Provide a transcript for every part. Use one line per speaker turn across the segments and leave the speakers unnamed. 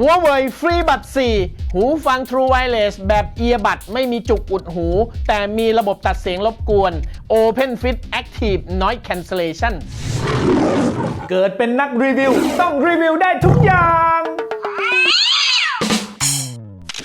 หัวเว่ยฟรีบัต4หูฟัง True Wireless แบบเอียบัดไม่มีจุกอุดหู แต่มีระบบตัดเสียงรบกวน Open Fit Active Noise Cancellation
เกิดเป็นนักรีวิว ต้องรีวิวได้ทุกอย่าง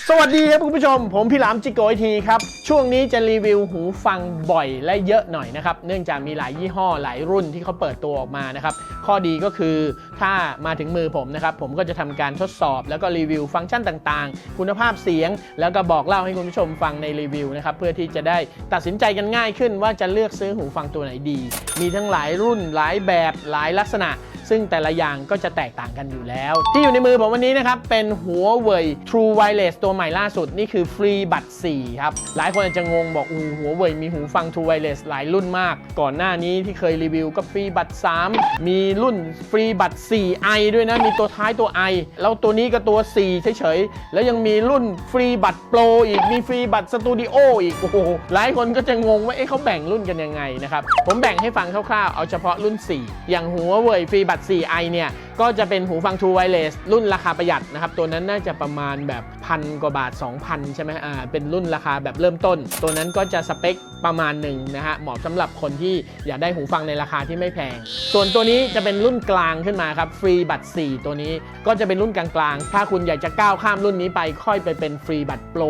สวัสดีครับคุณผู้ชม ผมพี่หลามจิโกไอทีครับ ช่วงนี้จะรีวิวหูฟังบ่อยและเยอะหน่อยนะครับ เนื่องจากมีหลายยี่ห้อหลายรุ่นที่เขาเปิดตัวออกมานะครับข้อดีก็คือถ้ามาถึงมือผมนะครับ ผมก็จะทำการทดสอบ แล้วก็รีวิวฟังก์ชันต่างๆ คุณภาพเสียง แล้วก็บอกเล่าให้คุณผู้ชมฟังในรีวิวนะครับ เพื่อที่จะได้ตัดสินใจกันง่ายขึ้น ว่าจะเลือกซื้อหูฟังตัวไหนดี มีทั้งหลายรุ่นหลายแบบหลายลักษณะซึ่งแต่ละอย่างก็จะแตกต่างกันอยู่แล้ว ที่อยู่ในมือผมวันนี้นะครับ เป็นหัวเว่ย True Wireless ตัวใหม่ล่าสุด นี่คือฟรีบัตร4ครับ หลายคนอาจจะงงบอกอูหัวเว่ยมีหูฟัง True Wireless หลายรุ่นมาก ก่อนหน้านี้ที่เคยรีวิวก็ฟรีบัตร3มีรุ่นฟรีบัตร 4i ด้วยนะ มีตัวท้ายตัว i แล้วตัวนี้ก็ตัว 4 เฉยๆ แล้วยังมีรุ่นฟรีบัตรโปรอีก มีฟรีบัตรสตูดิโออีก โอ้โห หลายคนก็จะงงว่า เอ๊ะเขาแบ่งรุ่นกันยังไงนะครับ ผมแบ่งให้ฟังคร่าวๆ เอาเฉพาะรุ่น 4 อย่างหัวเว่ยฟรีบัตร 4i เนี่ยก็จะเป็นหูฟัง True Wireless รุ่นราคาประหยัดนะครับ ตัวนั้นน่าจะประมาณแบบพันกว่าบาท 2,000 ใช่ไหมอ่าเป็นรุ่นราคาแบบเริ่มต้น ตัวนั้นก็จะสเปคประมาณหนึ่งนะฮะเหมาะสำหรับคนที่อยากได้หูฟังในราคาที่ไม่แพง ส่วนตัวนี้จะเป็นรุ่นกลางขึ้นมาครับฟรีบัตร 4 ตัวนี้ก็จะเป็นรุ่นกลางๆ ถ้าคุณอยากจะก้าวข้ามรุ่นนี้ไปค่อยไปเป็นฟรีบัตรโปร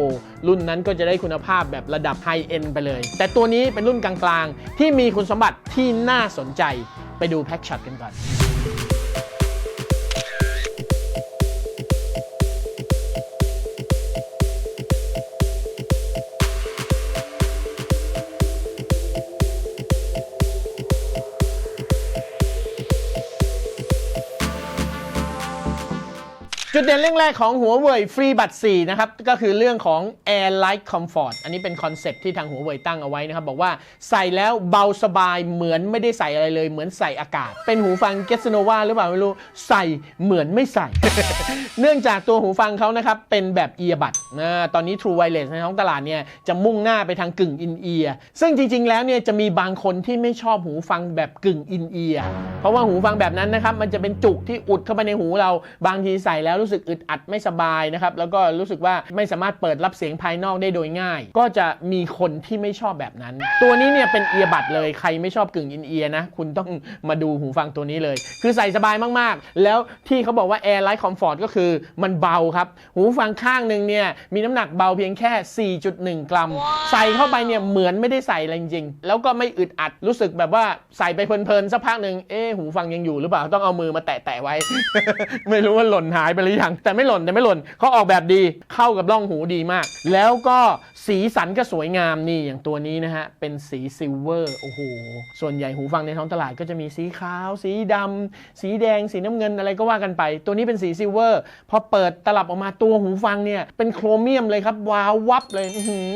รุ่นนั้นก็จะได้คุณภาพแบบระดับไฮเอ็นไปเลย แต่ตัวนี้เป็นรุ่นกลางๆ ที่มีคุณสมบัติที่น่าสนใจไปดูแพ็กช็อตกันก่อน จุดเด่นเรื่องแรกของหัวเว่ยฟรีบัตร4นะครับ ก็คือเรื่องของ Air Light Comfort อันนี้เป็นคอนเซ็ปที่ทางหัวเว่ยตั้งเอาไว้นะครับ บอกว่าใส่แล้วเบาสบายเหมือนไม่ได้ใส่อะไรเลย เหมือนใส่อากาศ เป็นหูฟัง g e t s n o v a หรือเปล่าไม่รู้ใส่เหมือนไม่ใส่ เนื่องจากตัวหูฟังเขานะครับ เป็นแบบเอียบัดนะตอนนี้ True Wireless ในท้องตลาดเนี่ยจะมุ่งหน้าไปทางกึ่งอินเอียร์ซึ่งจริง ๆ แล้วเนี่ยจะมีบางคนที่ไม่ชอบหูฟังแบบกึ่งอินเอียร์เพราะว่าหูฟังแบบนั้นนะครับมันจะเป็นจุกที่อุดเข้าไปในหูเราบางทีใส่แล้วรู้สึกอึดอัดไม่สบายนะครับแล้วก็รู้สึกว่าไม่สามารถเปิดรับเสียงภายนอกได้โดยง่าย ก็จะมีคนที่ไม่ชอบแบบนั้น ตัวนี้เนี่ยเป็นเอียบัดเลยใครไม่ชอบกึ่งอินเอียร์นะคุณต้องมาดูหูฟังตัวนี้เลย คือใส่สบายมากๆ แล้วที่เขาบอกว่า Air Light Comfort ก็คือมันเบาครับ หูฟังข้างหนึ่งเนี่ยมีน้ำหนักเบาเพียงแค่ 4.1 กรัม ใส่เข้าไปเนี่ยเหมือนไม่ได้ใส่อะไรจริงๆ แล้วก็ไม่อึดอัดรู้สึกแบบว่าใส่ไปเพลินๆสักพักหนึ่งเอ๊ะหูฟังยังอยู่หรือเปล่าต้องเอามือมาแตะๆไว้ ไม่รู้ว่าหล่นหายไปหรือยังแต่ไม่หล่นแต่ไม่หล่นเขาออกแบบดีเข้ากับร่องหูดีมาก แล้วก็ สีสันก็สวยงามนี่อย่างตัวนี้นะฮะ เป็นสีซิลเวอร์โอ้โห ส่วนใหญ่หูฟังในท้องตลาดก็จะมีสีขาว สีดำสีแดง สีน้ำเงินอะไรก็ว่ากันไป ตัวนี้เป็นสีซิลเวอร์พอเปิดตลับออกมาตัวหูฟังเนี่ยเป็นโครเมียมเลยครับวาววับเลย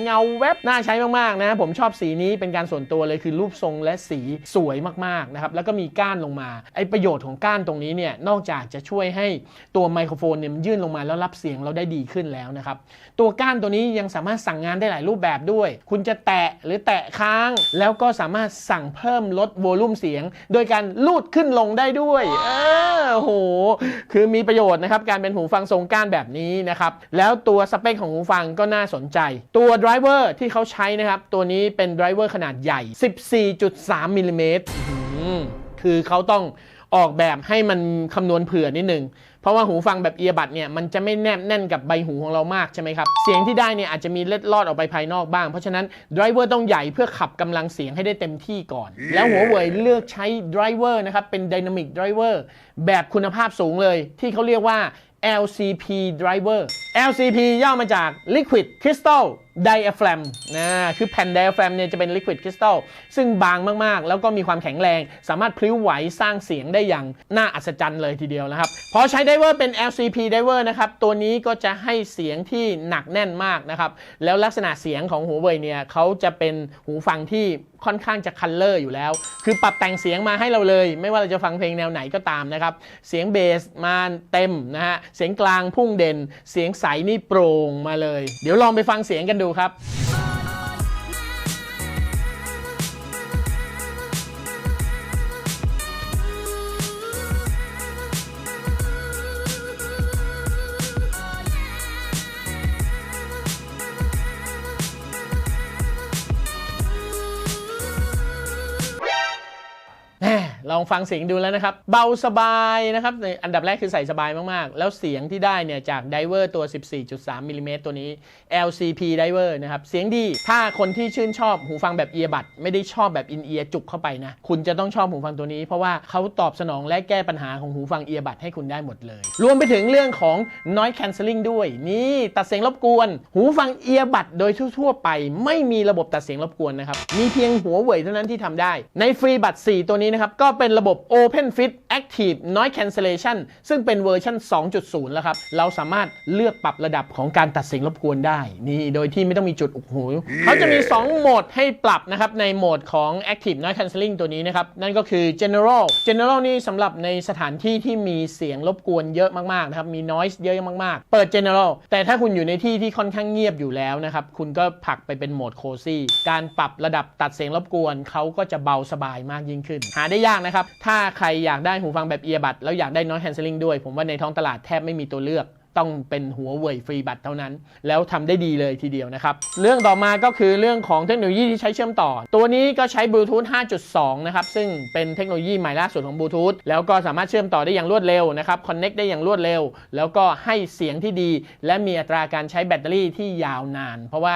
เงาแวบน่าใช้มากๆนะ ผมชอบสีนี้เป็นการส่วนตัวเลยคือรูปทรงและสีสวยมากๆนะครับแล้วก็มีก้านลงมาไอประโยชน์ของก้านตรงนี้เนี่ยนอกจากจะช่วยให้ตัวไมโครโฟนเนี่ยมันยื่นลงมาแล้วรับเสียงเราได้ดีขึ้นแล้วนะครับตัวก้านตัวนี้ยังสามารถสั่งงานได้หลายรูปแบบด้วย คุณจะแตะหรือแตะค้าง แล้วก็สามารถสั่งเพิ่มลดโวลูมเสียง โดยการลูดขึ้นลงได้ด้วยเออโห คือมีประโยชน์นะครับ การเป็นหูฟังทรงก้านแบบนี้นะครับ แล้วตัวสเปคของหูฟังก็น่าสนใจ ตัวไดรเวอร์ที่เขาใช้นะครับ ตัวนี้เป็นไดรเวอร์ขนาดใหญ่ 14.3มิลลิเมตรอื้อหือคือเขาต้องออกแบบให้มันคำนวณเผื่อนิดนึง เพราะว่าหูฟังแบบเอียบัดเนี่ยมันจะไม่แนบแน่นกับใบหูของเรามากใช่ไหมครับ เสียงที่ได้เนี่ยอาจจะมีเล็ดลอดออกไปภายนอกบ้าง เพราะฉะนั้นไดรเวอร์ต้องใหญ่เพื่อขับกำลังเสียงให้ได้เต็มที่ก่อน แล้วหัวเว่ยเลือกใช้ไดรเวอร์นะครับเป็น Dynamic Driver แบบคุณภาพสูงเลย ที่เขาเรียกว่า LCP driver LCP ย่อมาจาก Liquid Crystal Diaphragm นะคือแผ่น diaphragm เนี่ยจะเป็น Liquid Crystal ซึ่งบางมาก ๆ แล้วก็มีความแข็งแรง สามารถพลิ้วไหวสร้างเสียงได้อย่างน่าอัศจรรย์เลยทีเดียวนะครับ พอใช้ driver เป็น LCP driver นะครับ ตัวนี้ก็จะให้เสียงที่หนักแน่นมากนะครับ แล้วลักษณะเสียงของหูเว่ยเนี่ยเขาจะเป็นหูฟังที่ค่อนข้างจะคัลเลอร์อยู่แล้ว คือปรับแต่งเสียงมาให้เราเลย ไม่ว่าเราจะฟังเพลงแนวไหนก็ตามนะครับ เสียงเบสมาเต็มนะฮะ เสียงกลางพุ่งเด่น เสียงใสนี่โปร่งมาเลย เดี๋ยวลองไปฟังเสียงกันดูครับ「 ลองฟังเสียงดูแล้วนะครับ เบาสบายนะครับ อันดับแรกคือใส่สบายมากๆ แล้วเสียงที่ได้เนี่ยจากไดเวอร์ตัว 14.3มิลลิเมตรตัวนี้ LCP ไดเวอร์นะครับ เสียงดี ถ้าคนที่ชื่นชอบหูฟังแบบเอียบัดไม่ได้ชอบแบบอินเอียร์จุกเข้าไปนะ คุณจะต้องชอบหูฟังตัวนี้ เพราะว่าเขาตอบสนองและแก้ปัญหาของหูฟังเอียบัดให้คุณได้หมดเลย รวมไปถึงเรื่องของ noise cancelling ด้วย นี่ตัดเสียงรบกวน หูฟังเอียบัดโดยทั่วๆไป ไม่มีระบบตัดเสียงรบกวนนะครับมีเพียงหัวเว่ยเท่านั้นที่ทำได้ ในฟรีบัต4ตัวนี้นะครับก็เป็นระบบ Open Fit Active Noise Cancellation ซึ่งเป็นเวอร์ชัน2.0 แล้วครับ เราสามารถเลือกปรับระดับของการตัดเสียงรบกวนได้ นี่โดยที่ไม่ต้องมีจุดอุกหู เขาจะมี 2 โหมดให้ปรับนะครับ ในโหมดของ Active Noise Cancelling ตัวนี้นะครับ นั่นก็คือ General General นี่สำหรับในสถานที่ที่มีเสียงรบกวนเยอะมากๆนะครับ มี noise เยอะมากๆ เปิด General แต่ถ้าคุณอยู่ในที่ที่ค่อนข้างเงียบอยู่แล้วนะครับ คุณก็ผลักไปเป็นโหมด Cozy การปรับระดับตัดเสียงรบกวนเขาก็จะเบาสบายมากยิ่งขึ้น หาได้ยากนะครับ ถ้าใครอยากได้หูฟังแบบเอียบัดแล้วอยากได้ noise cancelling ด้วย ผมว่าในท้องตลาดแทบไม่มีตัวเลือกต้องเป็นหัวเว่ยฟรีบัตรเท่านั้น แล้วทำได้ดีเลยทีเดียวนะครับ เรื่องต่อมาก็คือเรื่องของเทคโนโลยีที่ใช้เชื่อมต่อ ตัวนี้ก็ใช้บลูทูธ 5.2 นะครับ ซึ่งเป็นเทคโนโลยีใหม่ล่าสุดของบลูทูธแล้วก็สามารถเชื่อมต่อได้อย่างรวดเร็วนะครับคอนเน็กได้อย่างรวดเร็ว แล้วก็ให้เสียงที่ดี และมีอัตราการใช้แบตเตอรี่ที่ยาวนาน เพราะว่า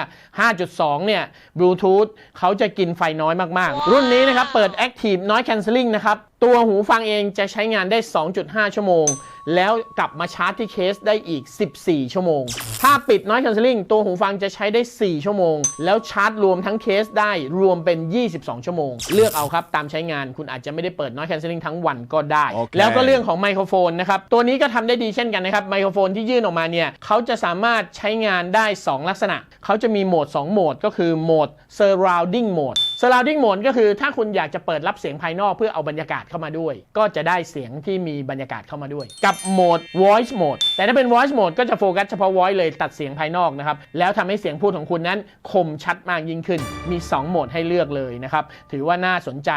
5.2 เนี่ยบลูทูธเขาจะกินไฟน้อยมากๆ รุ่นนี้นะครับเปิด Active Noise Cancelling นะครับ ตัวหูฟังเองจะใช้งานได้ 2.5 ชั่วโมง แล้วกลับมาชาร์จที่เคสได้อีก 14 ชั่วโมง ถ้าปิด Noise Cancelling ตัวหูฟังจะใช้ได้ 4 ชั่วโมง แล้วชาร์จรวมทั้งเคสได้รวมเป็น 22 ชั่วโมง เลือกเอาครับ ตามใช้งานคุณอาจจะไม่ได้เปิด Noise Cancelling ทั้งวันก็ได้
โอเค
แล้วก็เรื่องของไมโครโฟนนะครับ ตัวนี้ก็ทำได้ดีเช่นกันนะครับ ไมโครโฟนที่ยื่นออกมาเนี่ยเขาจะสามารถใช้งานได้ 2 ลักษณะ เขาจะมีโหมด 2 โหมด ก็คือโหมด surrounding mode surrounding mode ก็คือถ้าคุณอยากจะเปิดรับเสียงภายนอกเพื่อเอาบรรยากาศเข้ามาด้วย ก็จะได้เสียงที่มีบรรยากาศเข้ามาด้วย กับโหมด voice mode แต่ถ้าเป็น voice mode ก็จะโฟกัสเฉพาะ voice เลยตัดเสียงภายนอกนะครับ แล้วทำให้เสียงพูดของคุณนั้นคมชัดมากยิ่งขึ้น มี 2 โหมดให้เลือกเลยนะครับ ถือว่าน่าสนใจ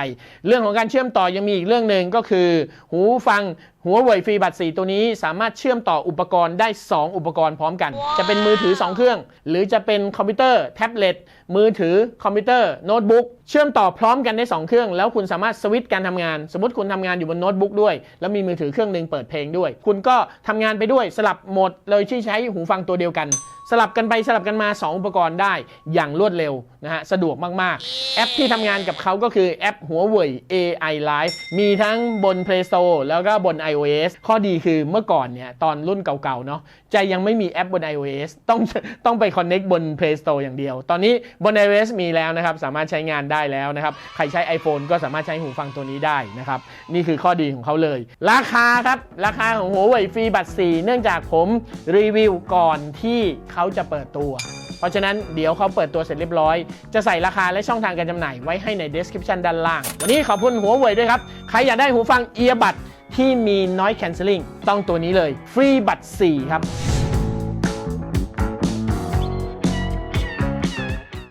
เรื่องของการเชื่อมต่อยังมีอีกเรื่องหนึ่งก็คือ หูฟัง หัวเว่ยฟรีบัตร4ตัวนี้สามารถเชื่อมต่ออุปกรณ์ได้ 2 อุปกรณ์พร้อมกัน จะเป็นมือถือ 2 เครื่อง หรือจะเป็นคอมพิวเตอร์แท็บเล็ตมือถือคอมพิวเตอร์โน้ตบุ๊กเชื่อมต่อพร้อมกันได้ 2 เครื่อง แล้วคุณสามารถสวิตช์การทำงาน สมมติคุณทำงานอยู่บนโน้ตบุ๊กด้วย แล้วมีมือถือเครื่องหนึ่งเปิดเพลงด้วย คุณก็ทำงานไปด้วยสลับโหมดเลยที่ใช้หูฟังตัวเดียวกันสลับกันไปสลับกันมา 2 อุปกรณ์ได้อย่างรวดเร็วนะฮะสะดวกมาก ๆ แอปที่ทำงานกับเขาก็คือแอปหัวเว่ย AI Live มีทั้งบน Play Store แล้วก็บน iOS ข้อดีคือเมื่อก่อนเนี่ยตอนรุ่นเก่าๆเนาะจะยังไม่มีแอปบน iOS ต้องต้องไป Connect บน Play Store อย่างเดียว ตอนนี้บน iOS มีแล้วนะครับ สามารถใช้งานได้แล้วนะครับ ใครใช้ iPhone ก็สามารถใช้หูฟังตัวนี้ได้นะครับ นี่คือข้อดีของเขาเลย ราคาครับ ราคาของหัวเว่ยฟรีบัตร4เนื่องจากผมรีวิวก่อนที่เขาจะเปิดตัวเพราะฉะนั้นเดี๋ยวเขาเปิดตัวเสร็จเรียบร้อย จะใส่ราคาและช่องทางการจำหน่ายไว้ให้ใน description ด้านล่าง วันนี้ขอบคุณหัวเว่ยด้วยครับ ใครอยากได้หูฟังเอียบัด ที่มี noise cancelling ต้องตัวนี้เลยฟรีบัตร4ครับ